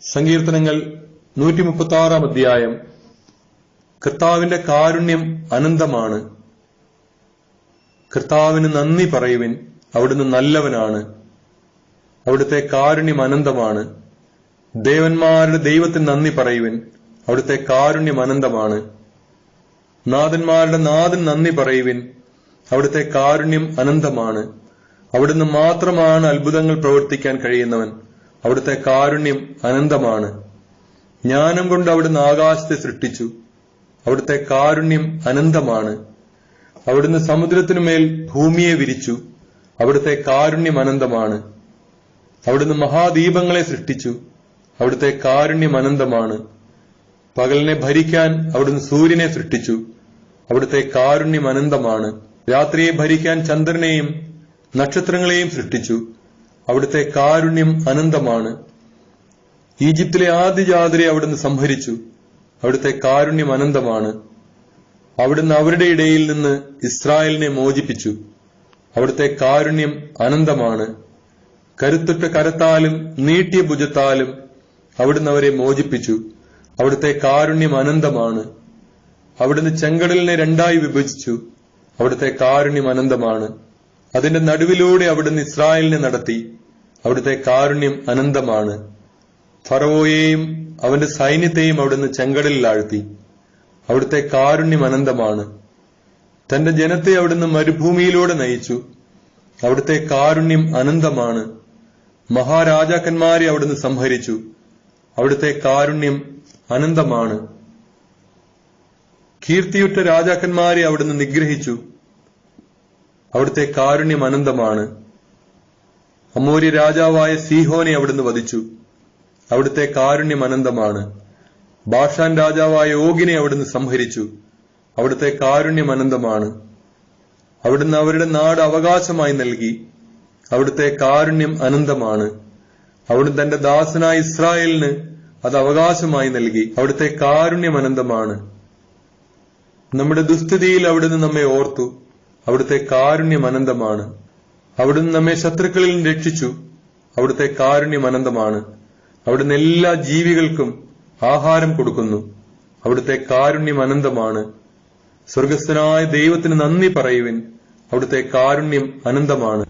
സങ്കീർത്തനങ്ങൾ നൂറ്റി മുപ്പത്തി ആറാം അധ്യായം. കർത്താവിന്റെ കാരുണ്യം അനന്തമാണ്. കർത്താവിന് നന്ദി പറയുവിൻ അവിടുന്ന് നല്ലവനാണ്. അവിടുത്തെ കാരുണ്യം അനന്തമാണ്. ദേവന്മാരുടെ ദൈവത്തിന് നന്ദി പറയുവിൻ അവിടുത്തെ കാരുണ്യം അനന്തമാണ്. നാഥന്മാരുടെ നാഥൻ നന്ദി പറയുവിൻ അവിടുത്തെ കാരുണ്യം അനന്തമാണ്. അവിടുന്ന് മാത്രമാണ് അത്ഭുതങ്ങൾ പ്രവർത്തിക്കാൻ കഴിയുന്നവൻ. അവിടുത്തെ കാരുണ്യം അനന്തമാണ്. ജ്ഞാനം കൊണ്ട് അവിടുന്ന് ആകാശത്തെ സൃഷ്ടിച്ചു. അവിടുത്തെ കാരുണ്യം അനന്തമാണ്. അവിടുന്ന് സമുദ്രത്തിനുമേൽ ഭൂമിയെ വിരിച്ചു. അവിടുത്തെ കാരുണ്യം അനന്തമാണ്. അവിടുന്ന് മഹാദീപങ്ങളെ സൃഷ്ടിച്ചു. അവിടുത്തെ കാരുണ്യം അനന്തമാണ്. പകലിനെ ഭരിക്കാൻ അവിടുന്ന് സൂര്യനെ സൃഷ്ടിച്ചു. അവിടുത്തെ കാരുണ്യം അനന്തമാണ്. രാത്രിയെ ഭരിക്കാൻ ചന്ദ്രനെയും നക്ഷത്രങ്ങളെയും സൃഷ്ടിച്ചു. അവിടുത്തെ കാരുണ്യം അനന്തമാണ്. ഈജിപ്തിലെ ആദ്യ ജാതിരെ അവിടുന്ന് സംഹരിച്ചു. അവിടുത്തെ കാരുണ്യം അനന്തമാണ്. അവിടുന്ന് അവരുടെ ഇടയിൽ നിന്ന് ഇസ്രായേലിനെ മോചിപ്പിച്ചു. അവിടുത്തെ കാരുണ്യം അനന്തമാണ്. കരുത്തുറ്റ കരത്താലും നീട്ടിയ ഭുജത്താലും അവിടുന്ന് അവരെ മോചിപ്പിച്ചു. അവിടുത്തെ കാരുണ്യം അനന്തമാണ്. അവിടുന്ന് ചെങ്കടലിനെ രണ്ടായി വിഭജിച്ചു. അവിടുത്തെ കാരുണ്യം അനന്തമാണ്. അതിന്റെ നടുവിലൂടെ അവിടുന്ന് ഇസ്രായേലിനെ നടത്തി. അവിടുത്തെ കാരുണ്യം അനന്തമാണ്. ഫറവോയെയും അവന്റെ സൈന്യത്തെയും അവിടുന്ന് ചെങ്കടലിൽ ആഴ്ത്തി. അവിടുത്തെ കാരുണ്യം അനന്തമാണ്. തന്റെ ജനത്തെ അവിടുന്ന് മരുഭൂമിയിലൂടെ നയിച്ചു. അവിടുത്തെ കാരുണ്യം അനന്തമാണ്. മഹാരാജാക്കന്മാരെ അവിടുന്ന് സംഹരിച്ചു. അവിടുത്തെ കാരുണ്യം അനന്തമാണ്. കീർത്തിയുറ്റ രാജാക്കന്മാരെ അവിടുന്ന് നിഗ്രഹിച്ചു. അവിടുത്തെ കാരുണ്യം അനന്തമാണ്. അമൂര്യ രാജാവായ സീഹോനെ അവിടുന്ന് വധിച്ചു. അവിടുത്തെ കാരുണ്യം അനന്തമാണ്. ബാഷാൻ രാജാവായ ഓഗിനെ അവിടുന്ന് സംഹരിച്ചു. അവിടുത്തെ കാരുണ്യം അനന്തമാണ്. അവിടുന്ന് അവരുടെ നാട് അവകാശമായി നൽകി. അവിടുത്തെ കാരുണ്യം അനന്തമാണ്. അവിടുന്ന് തന്റെ ദാസനായ ഇസ്രായേലിന് അത് അവകാശമായി നൽകി. അവിടുത്തെ കാരുണ്യം അനന്തമാണ്. നമ്മുടെ ദുസ്ഥിതിയിൽ അവിടുന്ന് നമ്മെ ഓർത്തു. അവിടുത്തെ കാരുണ്യം അനന്തമാണ്. അവിടുന്ന് നമ്മെ ശത്രുക്കളിൽ നിന്ന് രക്ഷിച്ചു. അവിടുത്തെ കാരുണ്യം അനന്തമാണ്. അവിടുന്ന് എല്ലാ ജീവികൾക്കും ആഹാരം കൊടുക്കുന്നു. അവിടുത്തെ കാരുണ്യം അനന്തമാണ്. സ്വർഗസ്ഥനായ ദൈവത്തിന് നന്ദി പറയുവിൻ. അവിടുത്തെ കാരുണ്യം അനന്തമാണ്.